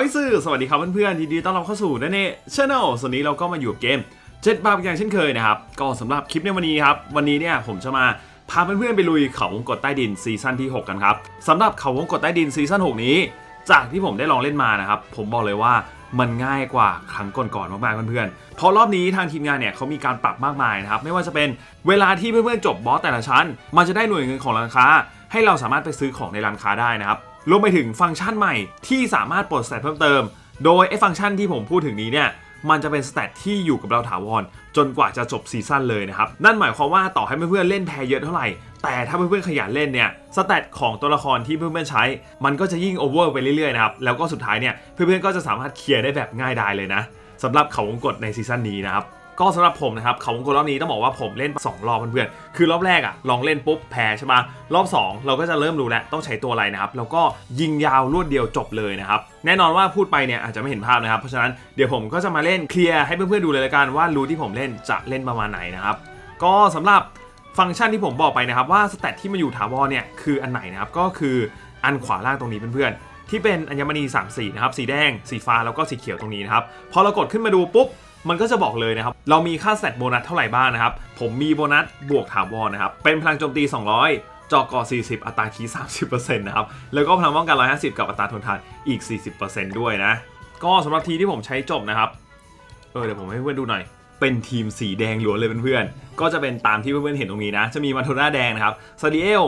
อยสื่อสวัสดีครับเพื่อนๆยินดีต้อนรับเข้าสู่นันเน่ชาแนลส่วนนี้เราก็มาอยู่กับเกมเจ็ดบาปอย่างเช่นเคยนะครับ ก็สำหรับคลิปในวันนี้ครับ วันนี้เนี่ยผมจะมาพาเพื่อนๆไปลุยเขาวงกตใต้ดินซีซั่นที่ 6 กันครับสำหรับเขาวงกตใต้ดินซีซั่น6 นี้ จากที่ผมได้ลองเล่นมานะครับ ผมบอกเลยว่ามันง่ายกว่าครั้งก่อนๆมากๆเพื่อนๆเพราะรอบนี้ทางทีมงานเนี่ยเขามีการปรับมากมายนะครับไม่ว่าจะเป็นเวลาที่เพื่อนๆจบบอสแต่ละชั้น มันจะได้หน่วยเงินของร้านค้า ให้เราสามารถไปซื้อของในร้านค้าได้นะครับ รวมไปถึงฟังก์ชันใหม่ที่สามารถปลดสเตตเพิ่มเติม โดยไอ้ฟังก์ชันที่ผมพูดถึงนี้เนี่ยมันจะเป็นสเตตที่อยู่กับเราถาวรจนกว่าจะจบซีซั่นเลยนะครับ นั่นหมายความว่าต่อให้เพื่อนๆเล่นแพรเยอะเท่าไหร่ แต่ถ้าเพื่อนๆขยันเล่นเนี่ยสเตตของตัวละครที่เพื่อนๆใช้ มันก็จะยิ่งโอเวอร์ไปเรื่อยๆนะครับแล้วก็สุดท้ายเนี่ยเพื่อนๆก็จะสามารถเคลียร์ได้แบบง่ายดายเลยนะสำหรับเขาวงกตในซีซั่นนี้นะครับ ก็สำหรับผมนะครับเขาวงกตรอบนี้ต้องบอกว่าผมเล่น 2 รอบเพื่อนๆคือรอบแรกอะลองเล่นปุ๊บแพ้ใช่ปะรอบ 2 เราก็จะเริ่มรู้แล้วต้องใช้ตัวอะไรนะครับแล้วก็ยิงยาวรวดเดียวจบเลยนะครับแน่นอนว่าพูดไปเนี่ยอาจจะไม่เห็นภาพนะครับเพราะฉะนั้นเดี๋ยวผมก็จะมาเล่นเคลียร์ให้เพื่อนๆดูเลยละกันว่ารูที่ผมเล่นจะเล่นประมาณไหนนะครับก็สำหรับฟังก์ชันที่ผมบอกไปนะครับว่าสเตตที่มันอยู่ถาวรเนี่ยคืออันไหนนะครับก็คืออันขวาล่างตรงนี้เพื่อนๆที่เป็นอัญมณี3สีนะครับสีแดง สีฟ้าแล้วก็สีเขียวตรงนี้นะครับพอเรากดขึ้นมาดูปุ๊บ มันก็จะบอกเลยนะครับ เรามีค่าแซตโบนัสเท่าไหร่บ้างนะครับ ผมมีโบนัสบวกถาวรนะครับ เป็นพลังโจมตี 200จอกอ40 อัตราคี30%นะครับ แล้วก็พลังป้องกัน 150 กับอัตราทนทานอีก 40%ด้วยนะ ก็สำหรับทีที่ผมใช้จบนะครับ เออเดี๋ยวผมให้เพื่อนดูหน่อย เป็นทีมสีแดงล้วนเลยเพื่อนๆ ก็จะเป็นตามที่เพื่อนๆเห็นตรงนี้นะ จะมีมาโทน่าแดงนะครับซาดิเอล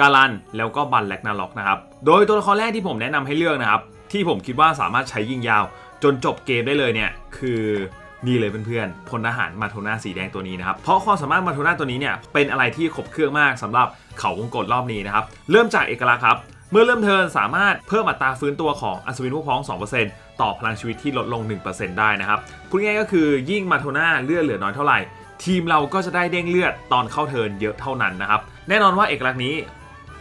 การัน แล้วก็บันแลกนาล็อกนะครับ โดยตัวละครแรกที่ผมแนะนำให้เลือกนะครับ ที่ผมคิดว่าสามารถใช้ยิงยาว จนจบเกมได้เลยเนี่ยคือนี่เลยเพื่อนๆพลทหารมาโทน่าสีแดงตัวนี้นะครับ เพราะความสามารถมาโทน่าตัวนี้เนี่ยเป็นอะไรที่ครบเครื่องมากสำหรับเขาวงกตรอบนี้นะครับ เริ่มจากเอกลักษณ์ครับ เมื่อเริ่มเทินสามารถเพิ่มอัตราฟื้นตัวของอัศวินพวกพ้อง 2%ต่อพลังชีวิตที่ลดลง 1%ได้นะครับพูดง่ายก็คือยิ่งมาโทน่าเลือดเหลือน้อยเท่าไหร่ ทีมเราก็จะได้เด้งเลือดตอนเข้าเทินเยอะเท่านั้นนะครับแน่นอนว่าเอกลักษณ์นี้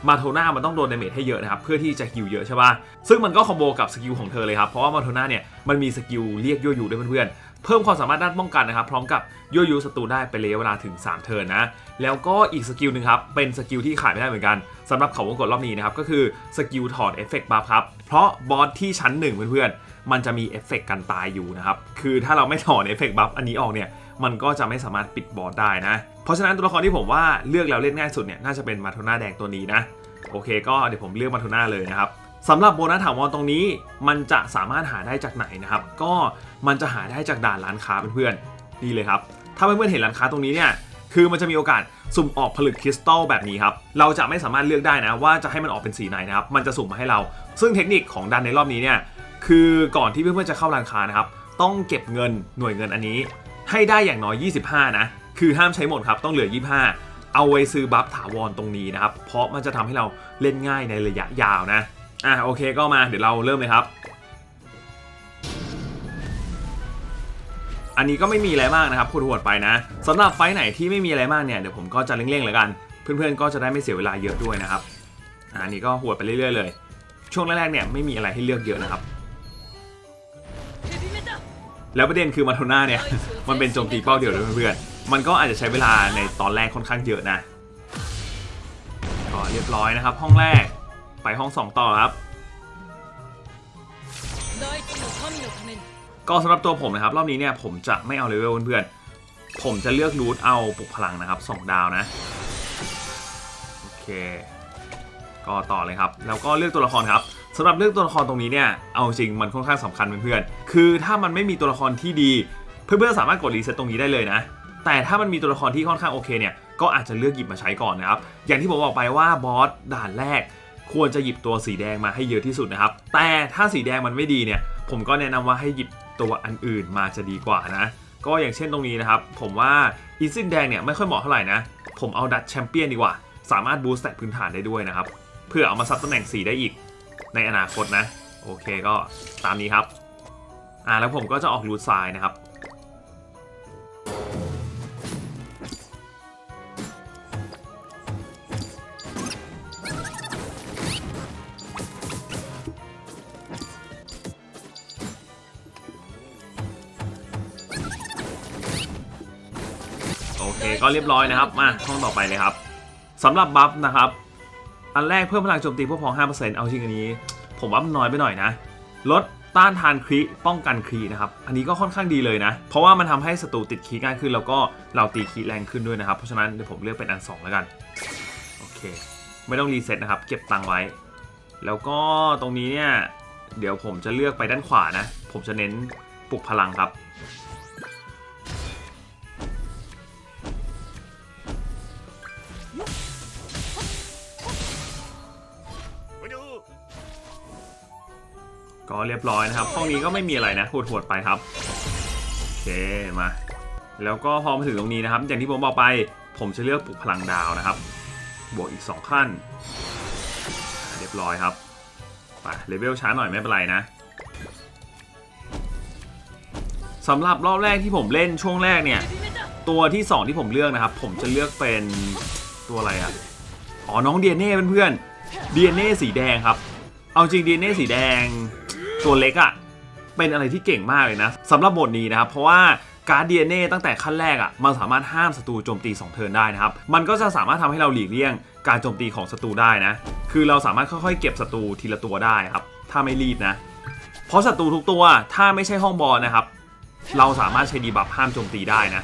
มาโทน่ามันต้องโดนดาเมจให้เยอะนะครับเพื่อที่จะฮิวเยอะใช่ป่ะซึ่งมันก็คอมโบกับสกิลของเธอเลยครับเพราะว่ามาโทน่าเนี่ยมันมีสกิลเรียกยั่วยุด้วยเพื่อนๆเพิ่มความสามารถด้านป้องกันนะครับพร้อมกับยั่วยุศัตรูได้เป็นระยะเวลาถึง 3 เทิร์นนะแล้วก็อีกสกิลหนึ่งครับเป็นสกิลที่ขายไม่ได้เหมือนกันสำหรับเขาวงกตรอบนี้นะครับก็คือสกิลถอดเอฟเฟกต์บัฟครับเพราะบอสที่ชั้นหนึ่งเพื่อนๆมันจะมีเอฟเฟกต์กันตายอยู่นะครับคือถ้าเราไม่ถอดเอฟเฟกต์บัฟอันนี้ออกเนี่ย มันก็จะไม่สามารถปิดบอสได้นะ เพราะฉะนั้นตัวละครที่ผมว่าเลือกแล้วเล่นง่ายสุดเนี่ยน่าจะเป็นมาโทน่าแดงตัวนี้นะโอเค ก็เดี๋ยวผมเลือกมาโทน่าเลยนะครับสำหรับโบนัสถาวรตรงนี้ มันจะสามารถหาได้จากไหนนะครับ ก็มันจะหาได้จากด่านร้านค้าเพื่อนๆนี่เลยครับ ถ้าเพื่อนๆเห็นร้านค้าตรงนี้เนี่ยคือมันจะมีโอกาสสุ่มออกผลึกคริสตัลแบบนี้ครับ เราจะไม่สามารถเลือกได้นะ ว่าจะให้มันออกเป็นสีไหนนะครับ มันจะสุ่มมาให้เรา ซึ่งเทคนิคของดันในรอบนี้เนี่ย คือก่อนที่เพื่อนๆจะเข้าร้านค้านะครับ ต้องเก็บเงินหน่วยเงินอันนี้ ให้ได้อย่างน้อย 25 นะ คือห้ามใช้หมดครับต้องเหลือ 25 เอาไว้ซื้อบัฟถาวรตรงนี้นะครับ เพราะมันจะทำให้เราเล่นง่ายในระยะยาวนะ อะโอเคก็มาเดี๋ยวเราเริ่มเลยครับ อันนี้ก็ไม่มีอะไรมากนะครับพูดหวดไปนะสำหรับไฟไหนที่ไม่มีอะไรมากเนี่ยเดี๋ยวผมก็จะเร่งๆเลยกัน เพื่อนๆก็จะได้ไม่เสียเวลาเยอะด้วยนะครับอะอันนี้ก็หวดไปเรื่อยๆเลย ช่วงแรกๆเนี่ยไม่มีอะไรให้เลือกเยอะนะครับ แล้วประเด็นคือมาโทน่าเนี่ย มันเป็นโจมตีเป้าเดี่ยวด้วยเพื่อนมันก็อาจจะใช้เวลาในตอนแรกค่อนข้างเยอะนะก็เรียบร้อยนะครับ ห้องแรกไปห้อง 2 ต่อครับ ก็สำหรับตัวผมนะครับ รอบนี้เนี่ยผมจะไม่เอาเลเวลเพื่อนผมจะเลือกรูทเอาปุกพลังนะครับ 2 ดาวนะ โอเค ก็ต่อเลยครับ แล้วก็เลือกตัวละครครับ สำหรับเลือกตัวละครตรงนี้เนี่ยเอาจริงมันค่อนข้างสำคัญเพื่อนๆคือถ้ามันไม่มีตัวละครที่ดี เพื่อนๆสามารถกดรีเซ็ตตรงนี้ได้เลยนะแต่ถ้ามันมีตัวละครที่ค่อนข้างโอเคเนี่ยก็อาจจะเลือกหยิบมาใช้ก่อนนะครับอย่างที่ผมบอกไปว่าบอสด่านแรก ควรจะหยิบตัวสีแดงมาให้เยอะที่สุดนะครับแต่ถ้าสีแดงมันไม่ดีเนี่ยผมก็แนะนำว่าให้หยิบตัวอันอื่นมาจะดีกว่านะก็อย่างเช่นตรงนี้นะครับ ผมว่าอีซินแดงเนี่ยไม่ค่อยเหมาะเท่าไหร่นะ ผมเอาดัตแชมเปี้ยนดีกว่า สามารถบูสต์แตทพื้นฐานได้ด้วยนะครับ เพื่อเอามาซับตำแหน่งสีได้อีก ในอนาคตนะ โอเคก็ตามนี้ครับ อ่าแล้วผมก็จะออกรูทซ้ายนะครับ โอเคก็เรียบร้อยนะครับ มาห้องต่อไปเลยครับสำหรับบัฟนะครับ อันแรกเพิ่มพลังโจมตีพวกพ้อง 5%เอาจริงอันนี้ ผมว่ามันน้อยไปหน่อยนะ ลดต้านทานครีป้องกันครีนะครับ อันนี้ก็ค่อนข้างดีเลยนะ เพราะว่ามันทำให้ศัตรูติดครีง่ายขึ้น แล้วก็เราตีครีแรงขึ้นด้วยนะครับ เพราะฉะนั้นเดี๋ยวผมเลือกเป็นอัน 2 แล้วกัน โอเค ไม่ต้องรีเซ็ตนะครับ เก็บตังไว้ แล้วก็ตรงนี้เนี่ย เดี๋ยวผมจะเลือกไปด้านขวานะ ผมจะเน้นปลุกพลังครับ ก็เรียบร้อยนะครับห้องนี้ก็ไม่มีอะไรนะหวดๆไปครับโอเคมาแล้วก็พอมาถึงตรงนี้นะครับ อย่างที่ผมบอกไป ผมจะเลือกปลุกพลังดาวนะครับ บวกอีก 2 ขั้น เรียบร้อยครับไปเลเวลช้าหน่อยไม่เป็นไรนะสำหรับรอบแรกที่ผมเล่นช่วงแรกเนี่ย ตัวที่ 2 ที่ผมเลือกนะครับ ผมจะเลือกเป็นตัวอะไรอะอ๋อน้องเดียเน่เพื่อนๆเดียเน่สีแดงครับ เอาจริงเดียเน่สีแดง ตัวเล็กอะเป็นอะไรที่เก่งมากเลยนะสำหรับบทนี้นะครับ เพราะว่าการ์ดดีเน่ตั้งแต่ขั้นแรกอะมันสามารถห้ามศัตรูโจมตี 2 เทิร์นได้นะครับ มันก็จะสามารถทำให้เราหลีกเลี่ยงการโจมตีของศัตรูได้นะ คือเราสามารถค่อยๆ เก็บศัตรูทีละตัวได้ครับ ถ้าไม่รีบนะ เพราะศัตรูทุกตัวถ้าไม่ใช่ห้องบอลนะครับ เราสามารถใช้ดีบัฟห้ามโจมตีได้นะ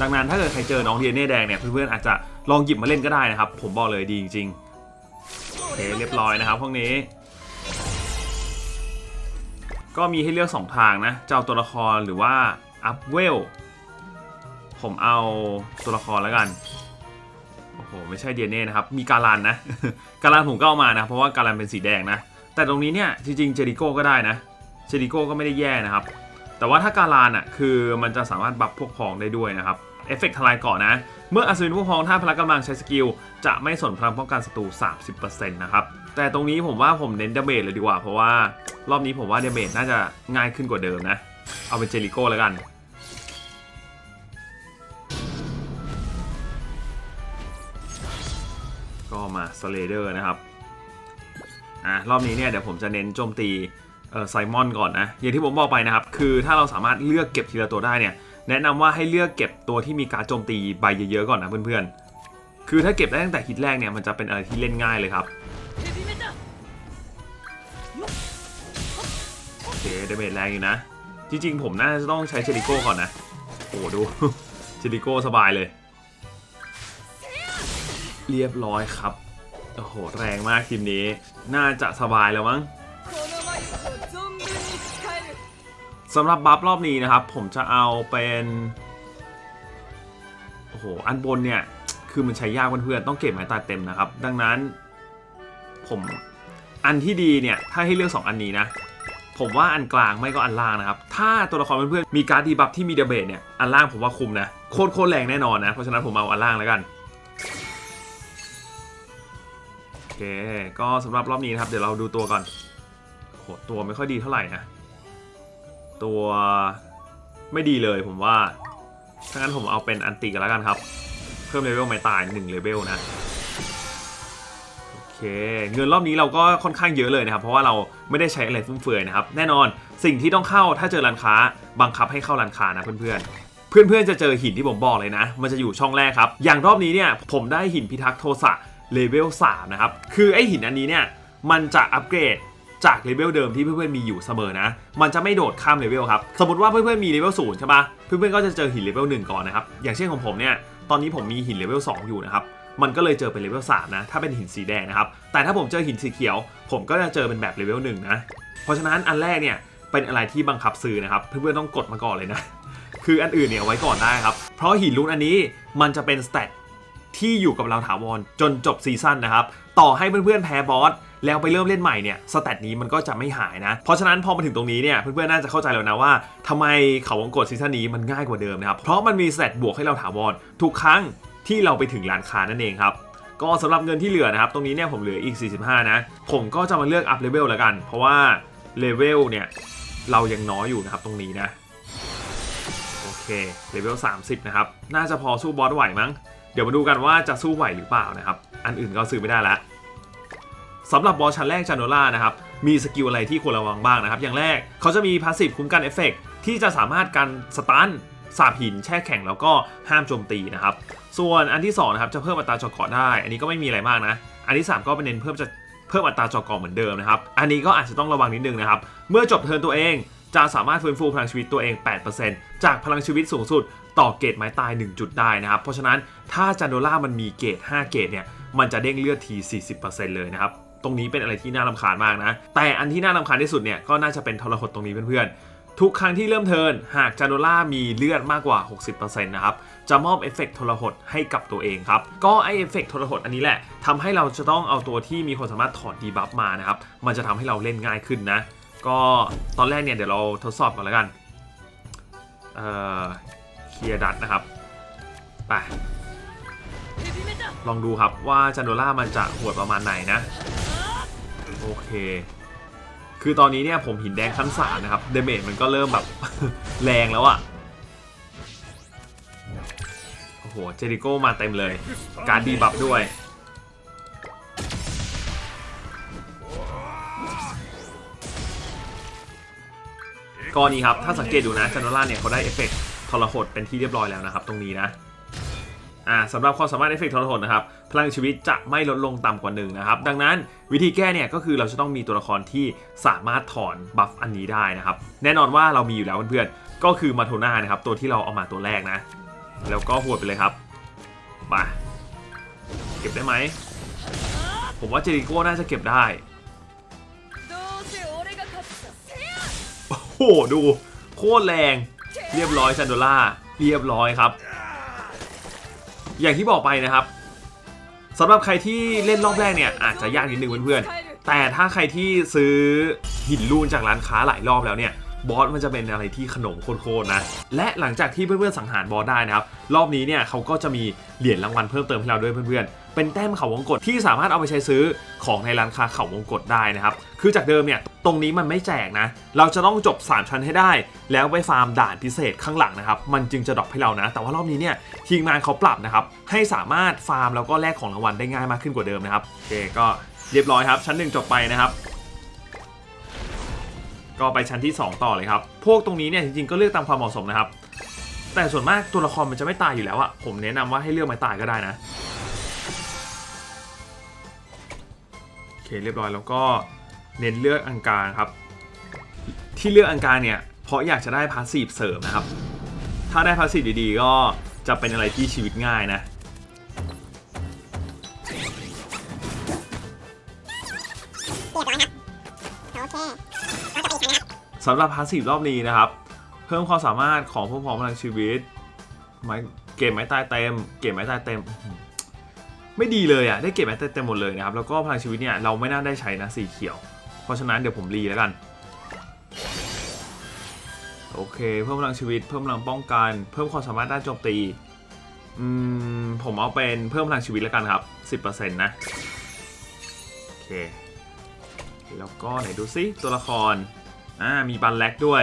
ดังนั้นถ้าเกิดใครเจอน้องดีเน่แดงเนี่ยเพื่อนๆอาจจะลองหยิบมาเล่นก็ได้นะครับ ผมบอกเลยดีจริงๆโอเคเรียบร้อยนะครับห้องนี้ ก็มีให้เลือก 2 ทางนะจะเอาตัวละครหรือว่าอัพเวล ผมเอาตัวละครแล้วกัน โอ้โห ไม่ใช่เดียเน่นะครับ มีการันนะ การันผมก็เอามานะ เพราะว่าการันเป็นสีแดงนะ แต่ตรงนี้เนี่ยจริงๆเจริโก้ก็ได้นะ เจริโก้ก็ไม่ได้แย่นะครับ แต่ว่าถ้าการันอะคือมันจะสามารถบัฟพวกพองได้ด้วยนะครับเอฟเฟกต์ทลายเกาะนะ เมื่ออัศวินพวกพองถ้าพละกำลังใช้สกิล จะไม่สนพลังป้องกันศัตรู 30%นะครับ แต่ตรงนี้ผมว่าผมเน้นดาเมจเลยดีกว่า เพราะว่ารอบนี้ผมว่าดาเมจน่าจะง่ายขึ้นกว่าเดิมนะ เอาเป็นเจริโก้แล้วกัน ก็มาสเลเดอร์นะครับ อะรอบนี้เนี่ยเดี๋ยวผมจะเน้นโจมตีเออไซมอนก่อนนะ อย่างที่ผมบอกไปนะครับ คือถ้าเราสามารถเลือกเก็บทีละตัวได้เนี่ย แนะนำว่าให้เลือกเก็บตัวที่มีการโจมตีใบเยอะๆก่อนนะเพื่อนๆ คือถ้าเก็บได้ตั้งแต่ฮิตแรกเนี่ยมันจะเป็นอะไรที่เล่นง่ายเลยครับ ดาเมจแรงอยู่นะ จริงๆ ผมน่าจะต้องใช้เชลิโก้ก่อนนะ โอ้ดู เชลิโก้สบายเลย เรียบร้อยครับ โอ้โห แรงมากทีมนี้ น่าจะสบายแล้วมั้งสำหรับบัฟรอบนี้นะครับ ผมจะเอาเป็นโอ้โหอันบนเนี่ย คือมันใช้ยากเพื่อนๆต้องเก็บไม้ตาเต็มนะครับ ดังนั้น ผมอันที่ดีเนี่ย ถ้าให้เลือก 2 อันนี้นะ ผมว่าอันกลางไม่ก็อันล่างนะครับ ถ้าตัวละครเพื่อนๆมีการ์ดดีบัฟที่มีเดเบตเนี่ย อันล่างผมว่าคุมนะ โคตรโคตรแรงแน่นอนนะ เพราะฉะนั้นผมเอาอันล่างแล้วกัน โอเค ก็สำหรับรอบนี้นะครับ เดี๋ยวเราดูตัวก่อนโหตัวไม่ค่อยดีเท่าไหร่นะ ตัวไม่ดีเลยผมว่าถ้างั้นผมเอาเป็นอันติกันแล้วกันครับ เพิ่มเลเวลไม่ตาย1เลเวลนะ เค เงินรอบนี้เราก็ค่อนข้างเยอะเลยนะครับ เพราะว่าเราไม่ได้ใช้อะไรฟุ่มเฟือยนะครับ แน่นอนสิ่งที่ต้องเข้าถ้าเจอร้านค้า บังคับให้เข้าร้านค้านะเพื่อนๆเพื่อนๆ จะเจอหินที่ผมบอกเลยนะ มันจะอยู่ช่องแรกครับ อย่างรอบนี้เนี่ยผมได้หินพิทักษ์โทสะเลเวล 3 นะครับ คือไอหินอันนี้เนี่ยมันจะอัปเกรดจากเลเวลเดิมที่เพื่อนๆ มีอยู่เสมอนะ มันจะไม่โดดข้ามเลเวลครับ สมมติว่าเพื่อนๆ มีเลเวลศูนย์ใช่ปะเพื่อนๆ ก็จะเจอหินเลเวลหนึ่งก่อนนะครับ อย่างเช่นของผมเนี่ย ตอนนี้ผมมีหินเลเวล2อยู่นะครับ มันก็เลยเจอเป็นเลเวล3นะ ถ้าเป็นหินสีแดงนะครับ แต่ถ้าผมเจอหินสีเขียว ผมก็จะเจอเป็นแบบเลเวลหนึ่งนะ เพราะฉะนั้นอันแรกเนี่ยเป็นอะไรที่บังคับซื้อนะครับ เพื่อนๆต้องกดมาก่อนเลยนะ คืออันอื่นเนี่ยไว้ก่อนได้ครับ เพราะหินลูนอันนี้มันจะเป็นสเตตที่อยู่กับเราถาวรจนจบซีซั่นนะครับ ต่อให้เพื่อนๆแพ้บอสแล้วไปเริ่มเล่นใหม่เนี่ยสแตทนี้มันก็จะไม่หายนะ เพราะฉะนั้นพอมาถึงตรงนี้เนี่ยเพื่อนๆน่าจะเข้าใจแล้วนะว่าทำไมเขาวงกดซีซั่นนี้มันง่ายกว่าเดิมนะครับ เพราะมันมีสแตทบวกให้เราถาวรทุกครั้ง ที่เราไปถึงร้านค้านั่นเองครับก็สำหรับเงินที่เหลือนะครับ ตรงนี้เนี่ยผมเหลืออีก 45 นะ ผมก็จะมาเลือกอัพเลเวลแล้วกัน เพราะว่าเลเวลเนี่ยเรายังน้อยอยู่นะครับตรงนี้นะ โอเคเลเวล 30 นะครับ น่าจะพอสู้บอสไหวมั้ง เดี๋ยวมาดูกันว่าจะสู้ไหวหรือเปล่านะครับ อันอื่นก็ซื้อไม่ได้ละสำหรับบอสชั้นแรกจานโนล่านะครับ มีสกิลอะไรที่ควรระวังบ้างนะครับ อย่างแรกเขาจะมีพาสซีฟคุ้มกันเอฟเฟกต์ที่จะสามารถกันสตันสาบหินแช่แข็งแล้วก็ห้ามโจมตีนะครับ ส่วนอันที่2นะครับจะเพิ่มอัตราจาะเกาะได้ อันนี้ก็ไม่มีอะไรมากนะ อันที่ 3 ก็เป็นเน้นเพิ่มจะเพิ่มอัตราจาะเกาะเหมือนเดิมนะครับ อันนี้ก็อาจจะต้องระวังนิดนึงนะครับ เมื่อจบเทิร์นตัวเองจะสามารถฟื้นฟูพลังชีวิตตัวเอง 8%จากพลังชีวิตสูงสุดต่อเกรดไม้ตาย 1 จุดได้นะครับ เพราะฉะนั้นถ้าจันโดล่ามันมีเกรด5เกรดเนี่ย มันจะเด้งเลือดที 40%เลยนะครับ ตรงนี้เป็นอะไรที่น่ารำคาญมากนะ แต่อันที่น่ารำคาญที่สุดเนี่ยก็น่าจะเป็นทรหดตรงนี้เพื่อนๆ ทุกครั้งที่เริ่มเทิร์นหากจันโดล่ามีเลือดมากกว่า 60%นะครับ จะมอบเอฟเฟกต์ทรหดให้กับตัวเองครับ ก็ไอเอฟเฟกต์ทรหดอันนี้แหละทำให้เราจะต้องเอาตัวที่มีความสามารถถอดดีบัฟมานะครับ มันจะทำให้เราเล่นง่ายขึ้นนะ ก็ตอนแรกเนี่ยเดี๋ยวเราทดสอบก่อนแล้วกัน เอ่อเคลียร์ดัตนะครับ ไป ลองดูครับว่าจันโดล่ามันจะโหดประมาณไหนนะ โอเค คือตอนนี้เนี่ยผมหินแดงขั้นสามนะครับ เดเมจมันก็เริ่มแบบ แรงแล้วอะ หเจริโก้มาเต็มเลย การดีบัฟด้วย ก็นี่ครับ ถ้าสังเกตดูนะจันโดล่าเนี่ยเขาได้เอฟเฟกต์ทรหดเป็นที่เรียบร้อยแล้วนะครับ ตรงนี้นะอ่าสำหรับความสามารถเอฟเฟกต์ทรหดนะครับ พลังชีวิตจะไม่ลดลงต่ำกว่าหนึ่งนะครับ ดังนั้นวิธีแก้เนี่ยก็คือเราจะต้องมีตัวละครที่สามารถถอนบัฟอันนี้ได้นะครับ แน่นอนว่าเรามีอยู่แล้วเพื่อนๆก็คือมาโทน่านะครับตัวที่เราเอามาตัวแรกนะ แล้วก็หัวไปเลยครับมาเก็บได้ไหม ผมว่าเจริโก้น่าจะเก็บได้ โอ้โห ดูโคตรแรง เรียบร้อยซันโดล่า เรียบร้อยครับ อย่างที่บอกไปนะครับสำหรับใครที่เล่นรอบแรกเนี่ยอาจจะยากนิดนึงเพื่อนๆ แต่ถ้าใครที่ซื้อหินลูนจากร้านค้าหลายรอบแล้วเนี่ย บอสมันจะเป็นอะไรที่ขนมโคตรๆนะ และหลังจากที่เพื่อนๆสังหารบอสได้นะครับ รอบนี้เนี่ยเขาก็จะมีเหรียญรางวัลเพิ่มเติมให้เราด้วยเพื่อนๆ เป็นแต้มเขาวงกตที่สามารถเอาไปใช้ซื้อของในร้านค้าเขาวงกตได้นะครับ คือจากเดิมเนี่ยตรงนี้มันไม่แจกนะ เราจะต้องจบ 3 ชั้นให้ได้ แล้วไปฟาร์มด่านพิเศษข้างหลังนะครับ มันจึงจะดรอปให้เรานะ แต่ว่ารอบนี้เนี่ยทีมงานเขาปรับนะครับ ให้สามารถฟาร์มแล้วก็แลกของรางวัลได้ง่ายมากขึ้นกว่าเดิมนะครับ โอเคก็เรียบร้อยครับ ชั้นหนึ่งจบไปนะครับ ก็ไปชั้นที่ 2 ต่อเลยครับ พวกตรงนี้เนี่ยจริงๆก็เลือกตามความเหมาะสมนะครับ แต่ส่วนมากตัวละครมันจะไม่ตายอยู่แล้วอะผมแนะนำว่าให้เลือกไม้ตายก็ได้นะ โอเคเรียบร้อยแล้วก็เน้นเลือกอังการครับ ที่เลือกอังการเนี่ยเพราะอยากจะได้พาสซีฟเสริมนะครับ ถ้าได้พาสซีฟดีๆ ก็จะเป็นอะไรที่ชีวิตง่ายนะ สำหรับพาสซีฟรอบนี้นะครับ เพิ่มความสามารถของผู้พร้อมพลังชีวิตไม้เกมไม้ตายเต็ม เกมไม้ตายเต็ม ไม่ดีเลยอะได้เกมไม้ตายเต็มหมดเลยนะครับ แล้วก็พลังชีวิตเนี่ยเราไม่น่าได้ใช้นะสีเขียว เพราะฉะนั้นเดี๋ยวผมรีแล้วกันโอเค เพิ่มพลังชีวิต เพิ่มพลังป้องกัน เพิ่มความสามารถด้านโจมตีอืมผมเอาเป็นเพิ่มพลังชีวิตแล้วกันครับ 10%นะโอเค แล้วก็ไหนดูซิตัวละคร อ่ามีบันแล็กด้วย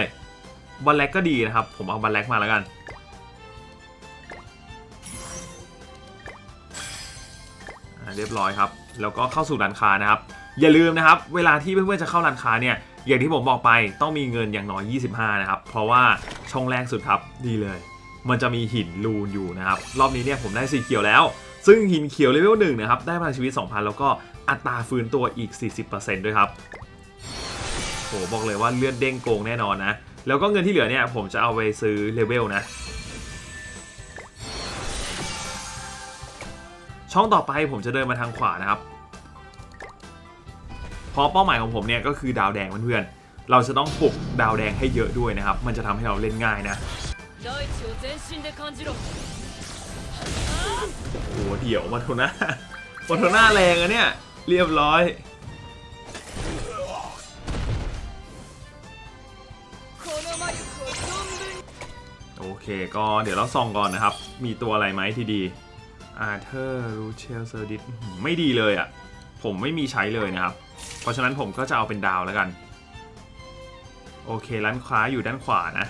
บันแล็กก็ดีนะครับ ผมเอาบันแล็กมาแล้วกัน เรียบร้อยครับ แล้วก็เข้าสู่ร้านค้านะครับ อย่าลืมนะครับ เวลาที่เพื่อนๆจะเข้าร้านค้าเนี่ย อย่างที่ผมบอกไปต้องมีเงินอย่างน้อย 25 นะครับ เพราะว่าช่องแรกสุดครับดีเลย มันจะมีหินลูนอยู่นะครับ รอบนี้เนี่ยผมได้สีเขียวแล้วซึ่งหินเขียวเลเวลหนึ่งนะครับ ได้พลังชีวิต 2,000 แล้วก็อัตราฟื้นตัวอีก 40%ด้วยครับ บอกเลยว่าเลือดเด้งโกงแน่นอนนะ แล้วก็เงินที่เหลือเนี่ยผมจะเอาไปซื้อเลเวลนะ ช่องต่อไปผมจะเดินมาทางขวานะครับเพราะเป้าหมายของผมเนี่ยก็คือดาวแดงเพื่อนเราจะต้องปลุกดาวแดงให้เยอะด้วยนะครับ มันจะทำให้เราเล่นง่ายนะโอ้โหเดี๋ยวมาโทน่ามาโทน่าแรงอะเนี่ยเรียบร้อย เคก็เดี๋ยวเราส่องก่อนนะครับ มีตัวอะไรไหมที่ดีอาเธอร์รูเชลเซอร์ดิสไม่ดีเลยอะ่ะ ผมไม่มีใช้เลยนะครับ เพราะฉะนั้นผมก็จะเอาเป็นดาวแล้วกัน โอเคร้านค้าอยู่ด้านขวานะ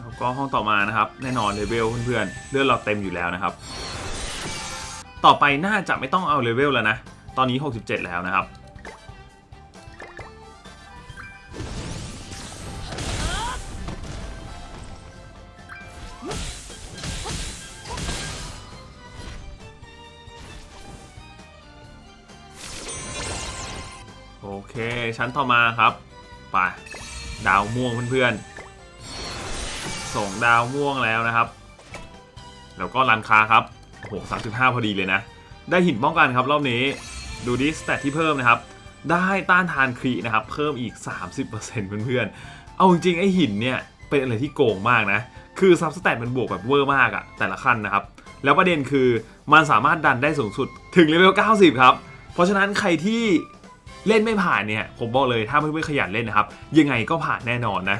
แล้วก็ห้องต่อมานะครับ แน่นอนเลเวลเพื่อนๆเลือดเราเต็มอยู่แล้วนะครับ ต่อไปน่าจะไม่ต้องเอาเลเวลแล้วนะ ตอนนี้ 67 แล้วนะครับโอเค ชั้นต่อมาครับ ไป ดาวม่วงเพื่อนๆส่งดาวม่วงแล้วนะครับ แล้วก็รันคาครับโอ้โห35พอดีเลยนะ ได้หินป้องกันครับรอบนี้ดูดิสแตทที่เพิ่มนะครับ ได้ต้านทานครีนะครับ เพิ่มอีก 30%เพื่อนๆ เอาจริงๆไอหินเนี่ย เป็นอะไรที่โกงมากนะ คือซับสแตทมันบวกแบบเวอร์มากอะแต่ละขั้นนะครับ แล้วประเด็นคือมันสามารถดันได้สูงสุดถึงเลเวล 90 ครับ เพราะฉะนั้นใครที่ เล่นไม่ผ่านเนี่ยผมบอกเลยถ้าเพื่อนๆขยันเล่นนะครับ ยังไงก็ผ่านแน่นอนนะ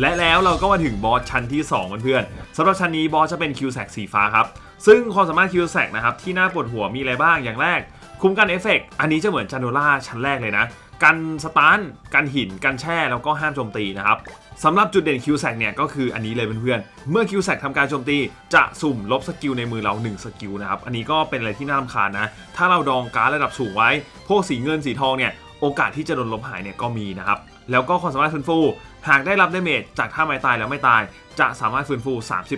และแล้วเราก็มาถึงบอสชั้นที่ 2 เพื่อนๆสำหรับชั้นนี้บอสจะเป็นคิวแซกสีฟ้าครับ ซึ่งความสามารถคิวแซกนะครับ ที่น่าปวดหัวมีอะไรบ้างอย่างแรก คุ้มกันเอฟเฟกต์อันนี้จะเหมือนจันโดล่าชั้นแรกเลยนะ กันสตาร์นกันหิน กันแช่ แล้วก็ห้ามโจมตีนะครับ สำหรับจุดเด่นคิวแซกเนี่ยก็คืออันนี้เลยเพื่อนๆ เมื่อคิวแซกทำการโจมตีจะสุ่มลบสกิลในมือเรา 1 สกิลนะครับ อันนี้ก็เป็นอะไรที่น่ารำคาญนะ ถ้าเราดองการดระดับสูงไว้ พวกสีเงินสีทองเนี่ยโอกาสที่จะโดนลบหายเนี่ยก็มีนะครับ แล้วก็ความสามารถฟื้นฟู หากได้รับดาเมจจากท่าไม้ตายแล้วไม่ตาย จะสามารถฟื้นฟู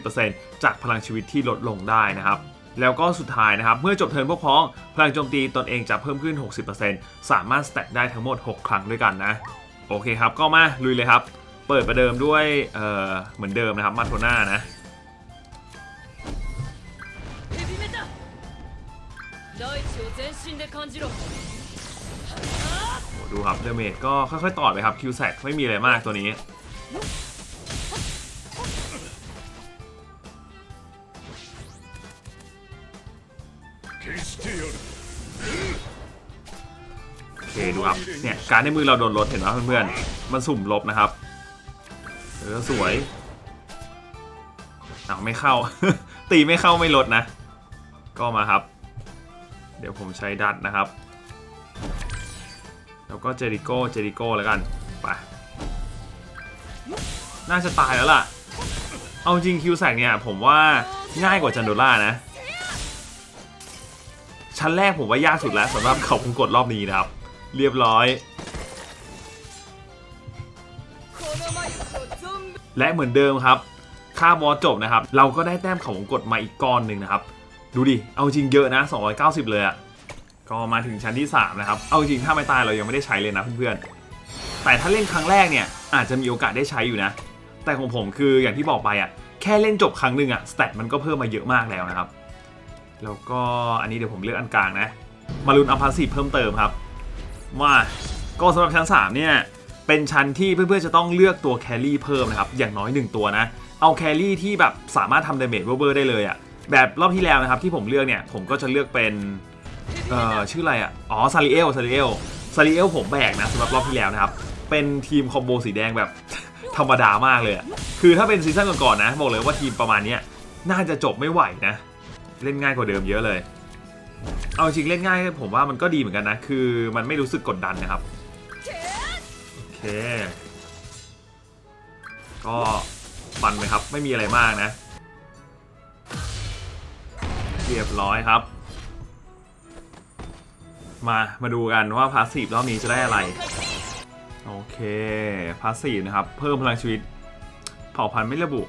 30%จากพลังชีวิตที่ลดลงได้นะครับแล้วก็สุดท้ายนะครับ เมื่อจบเทิร์นพวกพ้อง พลังโจมตีตนเองจะเพิ่มขึ้น 60%สามารถสแต็กได้ทั้งหมด 6 ครั้งด้วยกันนะ โอเคครับ ก็มาลุยเลยครับ เปิดประเดิมด้วยเอ่อเหมือนเดิมนะครับมาโทน่านะดูครับเดเมจก็ค่อยๆต่อไปครับคิวแซกไม่มีอะไรมากตัวนี้โอเคดูครับเนี่ยการในมือเราโดนลดเห็นไหมเพื่อนๆมันสุ่มลบนะครับ เออสวยเอาไม่เข้า ตีไม่เข้าไม่ลดนะ ก็มาครับ เดี๋ยวผมใช้ดัดนะครับ แล้วก็เจริโก้เจริโก้แล้วกันไปน่าจะตายแล้วล่ะ เอาจริงคิวแสกเนี่ย ผมว่าง่ายกว่าจันโดล่านะ ชั้นแรกผมว่ายากสุดแล้วสำหรับเขาคงกดรอบนี้นะครับ เรียบร้อย และเหมือนเดิมครับ ค่าบอสจบนะครับ เราก็ได้แต้มขาวงกดมาอีกก้อนหนึ่งนะครับ ดูดิ เอาจริงเยอะนะ 290 เลยอะ่ะก็มาถึงชั้นที่ 3 นะครับ เอาจริงถ้าไม่ตายเรายังไม่ได้ใช้เลยนะเพื่อนๆ แต่ถ้าเล่นครั้งแรกเนี่ยอาจจะมีโอกาสได้ใช้อยู่นะ แต่ของผมคืออย่างที่บอกไปอะ่ะแค่เล่นจบครั้งหนึ่งอะ่ะสเตตมันก็เพิ่มมาเยอะมากแล้วนะครับ แล้วก็อันนี้เดี๋ยวผมเลือกอันกลางนะ มารุนอัมพาสีเพิ่มเติมครับว่าก็สำหรับชั้น 3 เนี่ย เป็นชั้นที่เพื่อนๆจะต้องเลือกตัวแครี่เพิ่มนะครับ อย่างน้อย 1 ตัวนะ เอาแครี่ที่แบบสามารถทำดาเมจเวอร์ได้เลยอะ่ะแบบรอบที่แล้วนะครับที่ผมเลือกเนี่ยผมก็จะเลือกเป็นเอ่อชื่ออะไรอะอ๋อซาริเอลซาริเอลซาริเอลผมแบกนะสำหรับรอบที่แล้วนะครับ เป็นทีมคอมโบสีแดงแบบธรรมดามากเลยคือถ้าเป็นซีซั่นก่อนๆนะบอกเลยว่าทีมประมาณนี้น่าจะจบไม่ไหวนะ เล่นง่ายกว่าเดิมเยอะเลย เอาจริงเล่นง่ายผมว่ามันก็ดีเหมือนกันนะ คือมันไม่รู้สึกกดดันนะครับ ก็ฟันไปครับ ไม่มีอะไรมากนะ เรียบร้อยครับ มามาดูกันว่าพาสซีฟรอบนี้จะได้อะไร โอเค พาสซีฟนะครับ เพิ่มพลังชีวิต เผ่าพันธุ์ไม่ระบุ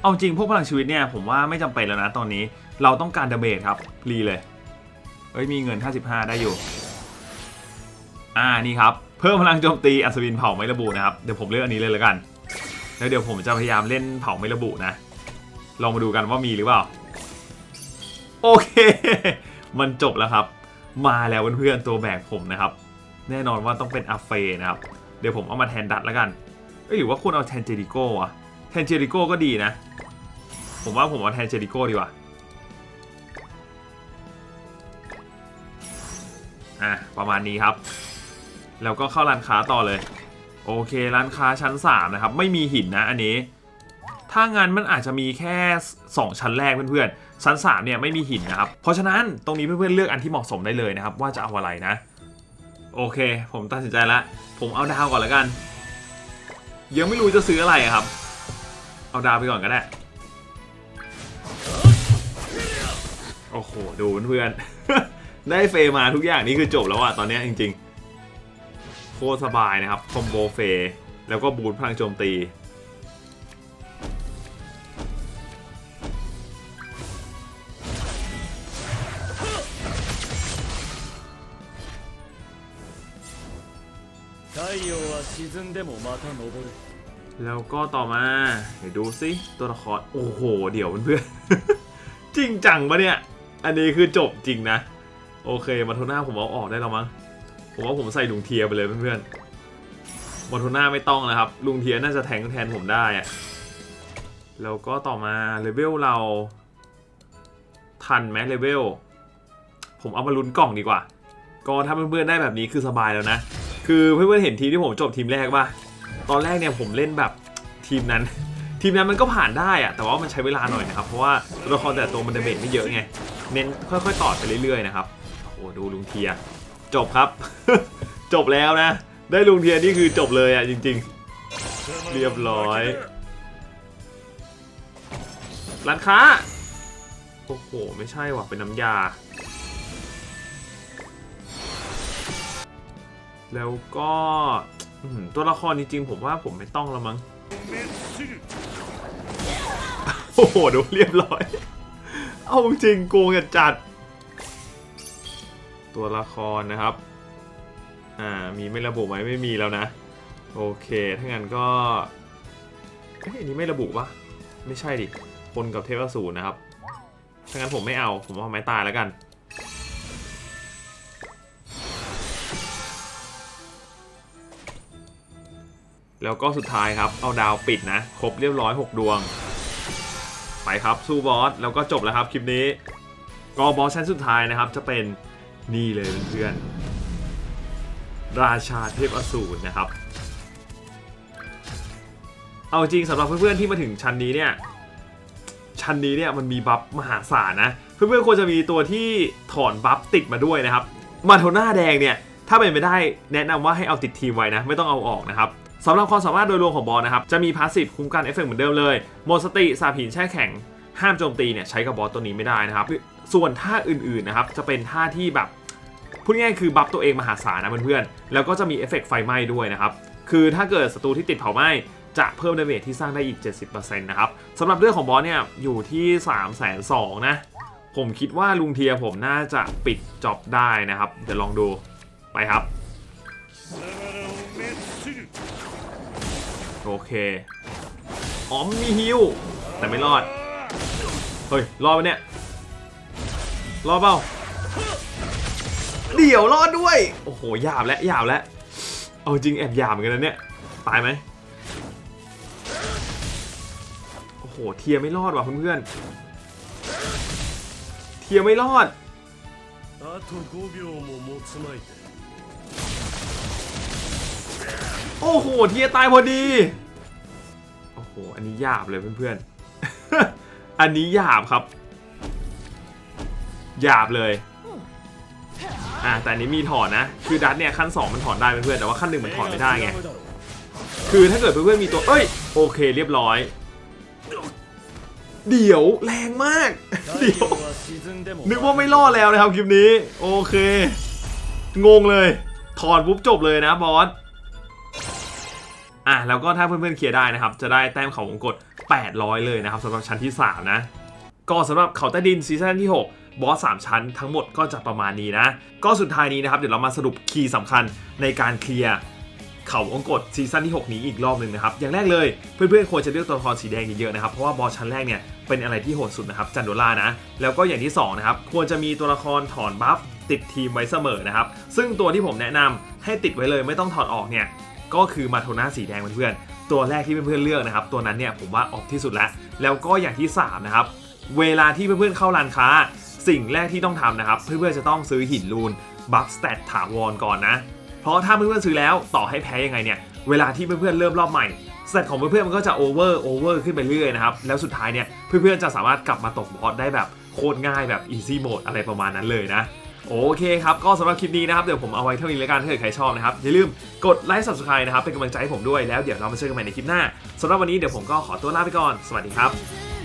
เอาจริงพวกพลังชีวิตเนี่ย ผมว่าไม่จำเป็นแล้วนะตอนนี้เราต้องการดาเมจครับรีเลยเอ้ยมีเงิน 55 ได้อยู่ อ่านี่ครับ เพิ่มพลังโจมตีอัศวินเผ่าไม่ระบุนะครับ เดี๋ยวผมเลือกอันนี้เลยแล้วกัน แล้วเดี๋ยวผมจะพยายามเล่นเผ่าไม่ระบุนะ ลองมาดูกันว่ามีหรือเปล่า โอเค มันจบแล้วครับ มาแล้วเพื่อนๆตัวแบกผมนะครับ แน่นอนว่าต้องเป็นอาเฟนะครับ เดี๋ยวผมเอามาแทนดัดแล้วกันเอ้ยหรือว่าคุณเอาแทนเจริโก้อะแทนเจริโก้ก็ดีนะ ผมว่าผมเอาแทนเจริโก้ดีกว่าอะประมาณนี้ครับ แล้วก็เข้าร้านค้าต่อเลย โอเคร้านค้าชั้น 3 นะครับ ไม่มีหินนะอันนี้ ถ้างั้นมันอาจจะมีแค่ 2 ชั้นแรกเพื่อนๆ ชั้น 3 เนี่ยไม่มีหินนะครับ เพราะฉะนั้นตรงนี้เพื่อนๆเลือกอันที่เหมาะสมได้เลยนะครับ ว่าจะเอาอะไรนะ โอเค ผมตัดสินใจแล้วผมเอาดาวก่อนแล้วกัน ยังไม่รู้จะซื้ออะไระครับ เอาดาวไปก่อนก็ได้ โอ้โห ดูเพื่อนๆได้เฟมาทุกอย่างนี่คือจบแล้วอะตอนนี้จริง ๆ โคตรสบายนะครับ คอมโบเฟยแล้วก็บูนพลังโจมตี แล้วก็ต่อมา เดี๋ยวดูสิตัวละคร โอ้โห เดี๋ยวเพื่อนจริงจังปะเนี่ย อันนี้คือจบจริงนะ โอเค มาทุนหน้าผมเอาออกได้แล้วมั้ง ผมว่าผมใส่ลุงเทียไปเลยเพื่อนๆมาโทน่าไม่ต้องนะครับ ลุงเทียน่าจะแทงแทนผมได้อะแล้วก็ต่อมาเลเวลเรา ทันไหมเลเวล ผมเอามาลุ้นกล่องดีกว่า ก็ถ้าเพื่อนๆได้แบบนี้คือสบายแล้วนะ คือเพื่อนๆเห็นทีที่ผมจบทีมแรกป่ะ ตอนแรกเนี่ยผมเล่นแบบทีมนั้น ทีมนั้นมันก็ผ่านได้อะแต่ว่ามันใช้เวลาหน่อยนะครับ เพราะว่าตัวละครแต่ตัวมันดาเมจไม่เยอะไง เน้นค่อยๆต่อไปเรื่อยๆนะครับ โอ้โหดูลุงเทีย จบครับ จบแล้วนะ ได้ลุงเทียนนี่คือจบเลยอะจริง ๆ เรียบร้อย ร้านค้า โอ้โห ไม่ใช่ว่ะ เป็นน้ำยา แล้วก็ตัวละครจริงๆผมว่าผมไม่ต้องล้วมั้ง โอ้โห ดูเรียบร้อย เอาจริงโกงจัด ตัวละครนะครับ อ่า มีไม่ระบุไหมไม่มีแล้วนะ โอเค ถ้างั้นก็เอ้ยอันนี้ไม่ระบุวะไม่ใช่ดิ คนกับเทพอสูรนะครับ ถ้างั้นผมไม่เอา ผมเอาไม้ตายแล้วกัน แล้วก็สุดท้ายครับ เอาดาวปิดนะ ครบเรียบร้อย 6 ดวง ไปครับ สู้บอส แล้วก็จบแล้วครับคลิปนี้ ก็บอสชั้นสุดท้ายนะครับ จะเป็น นี่เลยเพื่อนๆราชาเทพอสูรนะครับ เอาจริงสำหรับเพื่อนๆที่มาถึงชั้นนี้เนี่ย ชั้นนี้เนี่ยมันมีบัฟมหาศาลนะ เพื่อนๆควรจะมีตัวที่ถอนบัฟติดมาด้วยนะครับ มาโทน่าแดงเนี่ยถ้าเป็นไปได้แนะนำว่าให้เอาติดทีมไว้นะ ไม่ต้องเอาออกนะครับสำหรับความสามารถโดยรวมของบอสนะครับ จะมีพาสซีฟคุ้มกันเอฟเฟกต์เหมือนเดิมเลย หมดสติสาบหินแช่แข็ง ห้ามโจมตีเนี่ยใช้กับบอสตัวนี้ไม่ได้นะครับ ส่วนท่าอื่นๆนะครับจะเป็นท่าที่แบบพูดง่ายๆคือบัฟตัวเองมหาศาลนะเพื่อนๆแล้วก็จะมีเอฟเฟกต์ไฟไหม้ด้วยนะครับคือถ้าเกิดศัตรูที่ติดเผาไหม้จะเพิ่มดาเมจที่สร้างได้อีก 70%นะครับสำหรับเรื่องของบอสเนี่ยอยู่ที่3 2 0 0 0นะ ผมคิดว่าลุงเทียผมน่าจะปิดจ็อบได้นะครับ เดี๋ยวลองดูไปครับ โอเค อ๋อมมีฮิวแต่ไม่รอด เฮ้ย รอดปะเนี่ย รอดเปล่า เดี๋ยวรอดด้วย โอ้โห หยาบแล้วหยาบแล้ว เอาจริงแอบหยาบเหมือนกันนะเนี่ย ตายไหมโอ้โห เทียไม่รอดว่ะเพื่อนๆ เทียไม่รอดโอ้โห เทียตายพอดี โอ้โห อันนี้หยาบเลยเพื่อนๆ อันนี้หยาบครับ หยาบเลย อ่าแต่นนี้มีถอดนะ คือดัตเนี่ยขั้น 2 มันถอดได้เพื่อนแต่ว่าขั้นหนึ่งมันถอดไม่ได้ไง คือถ้าเกิดเพื่อนๆมีตัว เอ้ย โอเคเรียบร้อย เดี๋ยวแรงมาก เดี๋ยว นึกว่าไม่ล่อแล้วนะครับคลิปนี้ โอเค งงเลย ถอดปุ๊บจบเลยนะบอส อะแล้วก็ถ้าเพื่อนๆเคลียร์ได้นะครับ จะได้แต้มเขาวงกด800 เลยนะครับสำหรับชั้นที่ 3 นะ ก็สำหรับเขาใต้ดินซีซั่นที่ 6บอส 3 ชั้นทั้งหมดก็จะประมาณนี้นะ ก็สุดท้ายนี้นะครับ เดี๋ยวเรามาสรุปคีย์สำคัญในการเคลียร์เขาวงกตซีซั่นที่ 6 นี้อีกรอบหนึ่งนะครับ อย่างแรกเลยเพื่อนๆควรจะเลือกตัวละครสีแดงเยอะๆนะครับ เพราะว่าบอสชั้นแรกเนี่ยเป็นอะไรที่โหดสุดนะครับจันโดล่านะ แล้วก็อย่างที่สองนะครับ ควรจะมีตัวละครถอนบัฟติดทีมไว้เสมอนะครับ ซึ่งตัวที่ผมแนะนำให้ติดไว้เลยไม่ต้องถอดออกเนี่ย ก็คือมาโทน่าสีแดงเพื่อนๆตัวแรกที่เพื่อนๆเลือกนะครับ ตัวนั้นเนี่ยผมว่าออกที่สุดแล้ว แล้วก็อย่างที่สามนะครับเวลาที่เพื่อนๆเข้าร้านค้า สิ่งแรกที่ต้องทำนะครับ เพื่อนๆจะต้องซื้อหินรูนบัฟสเตตถาวรก่อนนะ เพราะถ้าเพื่อนๆซื้อแล้วต่อให้แพ้ยังไงเนี่ยเวลาที่เพื่อนๆเริ่มรอบใหม่สเตตของเพื่อนๆมันก็จะโอเวอร์โอเวอร์ขึ้นไปเรื่อยนะครับแล้วสุดท้ายเนี่ยเพื่อนๆจะสามารถกลับมาตกบอสได้แบบโคตรง่ายแบบอีซี่โหมดอะไรประมาณนั้นเลยนะ โอเคครับ ก็สำหรับคลิปนี้นะครับ เดี๋ยวผมเอาไว้เท่านี้แล้วกันถ้าเกิดใครชอบนะครับ อย่าลืมกดไลค์ subscribe นะครับ เป็นกำลังใจให้ผมด้วยแล้วเดี๋ยวเรามาเจอกันใหม่ในคลิปหน้าสำหรับวันนี้เดี๋ยวผมก็ขอตัวลาไปก่อนสวัสดีครับ「